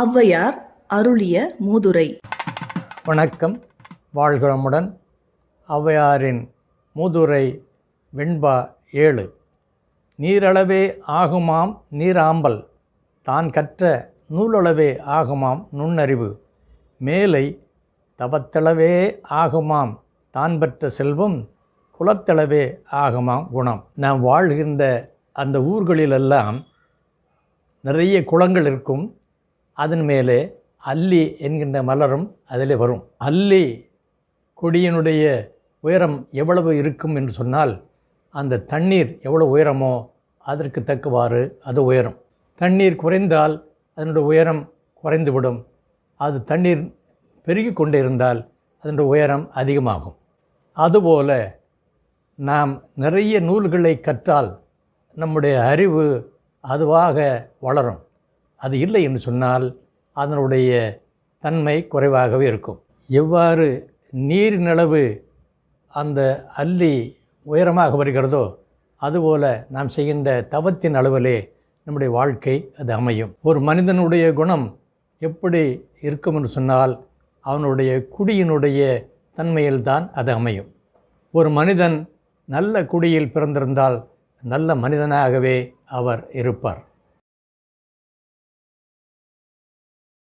ஔவையார் அருளிய மூதுரை. வணக்கம். வாழ்கிறமுடன் ஔவையாரின் மூதுரை வெண்பா ஏழு. நீரளவே ஆகுமாம் நீராம்பல். தான் கற்ற நூலளவே ஆகுமாம் நுண்ணறிவு. மேலை தவத்தளவே ஆகுமாம் தான் பெற்ற செல்வம். குலத்தளவே ஆகுமாம் குணம். நாம் வாழ்கின்ற அந்த ஊர்களிலெல்லாம் நிறைய குளங்கள் இருக்கும். அதன் மேலே அல்லி என்கின்ற மலரும் அதிலே வரும். அல்லி கொடியினுடைய உயரம் எவ்வளவு இருக்கும் என்று சொன்னால் அந்த தண்ணீர் எவ்வளோ உயரமோ அதற்கு தக்கவாறு அது உயரும். தண்ணீர் குறைந்தால் அதனுடைய உயரம் குறைந்துவிடும். அது தண்ணீர் பெருகி கொண்டே இருந்தால் அதனுடைய உயரம் அதிகமாகும். அதுபோல நாம் நிறைய நூல்களை கற்றால் நம்முடைய அறிவு அதுவாக வளரும். அது இல்லை என்று சொன்னால் அதனுடைய தன்மை குறைவாகவே இருக்கும். எவ்வாறு நீர் நிலவு அந்த அல்லி உயரமாக வருகிறதோ அதுபோல நாம் செய்கின்ற தவத்தின் அளவிலே நம்முடைய வாழ்க்கை அது அமையும். ஒரு மனிதனுடைய குணம் எப்படி இருக்கும் என்று சொன்னால் அவனுடைய குடியினுடைய தன்மையில்தான் அது அமையும். ஒரு மனிதன் நல்ல குடியில் பிறந்திருந்தால் நல்ல மனிதனாகவே அவர் இருப்பார்.